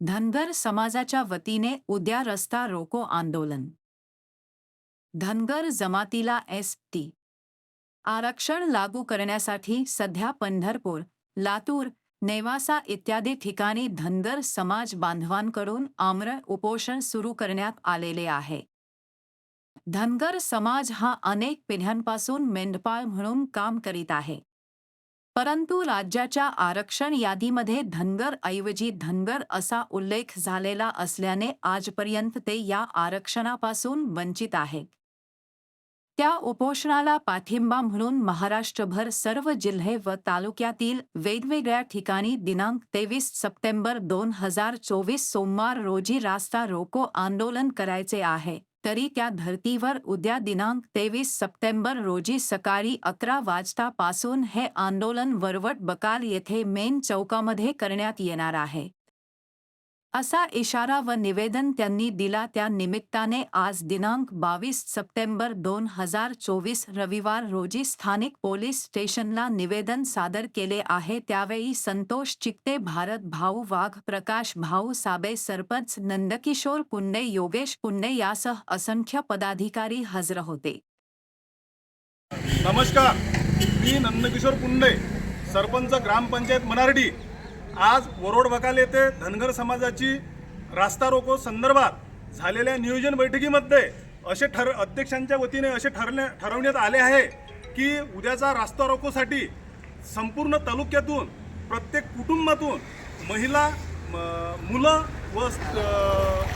धनगर समाजाच्या वतीने उद्या रस्ता रोको आंदोलन. धनगर जमातीला एस टी आरक्षण लागू करण्यासाठी सध्या पंढरपूर लातूर नेवासा इत्यादी ठिकाणी धनगर समाज बांधवांकडून आम्र उपोषण सुरू करण्यात आलेले आहे. धनगर समाज हा अनेक पिढ्यांपासून मेंढपाळ म्हणून काम करीत आहे. परंतु राज्याच्या आरक्षण यादीमध्ये धनगर ऐवजी धनगर असा उल्लेख झालेला असल्याने आजपर्यंत ते या आरक्षणापासून वंचित आहेत त्या उपोषणाला पाठिंबा म्हणून महाराष्ट्रभर सर्व जिल्हे व तालुक्यातील वेगवेगळ्या ठिकाणी दिनांक तेवीस सप्टेंबर दोन हजार चोवीस सोमवार रोजी रास्ता रोको आंदोलन करायचे आहे. तरी त्या धर्तीवर उद्या दिनांक तेवीस सप्टेंबर रोजी सकाळी अकरा वाजतापासून हे आंदोलन वरवट बकाल येथे मेन चौकामध्ये करण्यात येणार आहे. असा इशारा व निवेदन त्यांनी दिला त्या निमित्ताने आज दिनांक बावीस सप्टेंबर दोन हजार चोवीस रविवार रोजी स्थानिक पोलीस स्टेशनला निवेदन सादर केले आहे. त्यावेळी संतोष चिकते भारत भाऊ वाघ प्रकाश भाऊ साबे सरपंच नंदकिशोर पुंडे योगेश पुंडे यासह असंख्य पदाधिकारी हजर होते. नमस्कार. मी नंदकिशोर पुंडे सरपंच ग्रामपंचायत मनारडी आज वरोड बकाल येथे धनगर समाजाची रास्ता रोको संदर्भात झालेल्या नियोजन बैठकीमध्ये असे ठर अध्यक्षांच्या वतीने असे ठरले ठरवण्यात आले आहे की उद्याचा रास्ता रोकोसाठी संपूर्ण तालुक्यातून प्रत्येक कुटुंबातून महिला मुलं व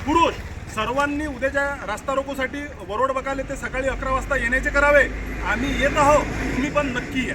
पुरुष सर्वांनी उद्याच्या रास्ता रोकोसाठी वरोड बकाल येथे सकाळी अकरा वाजता येण्याचे करावे. आम्ही येत आहोत तुम्ही पण नक्की या.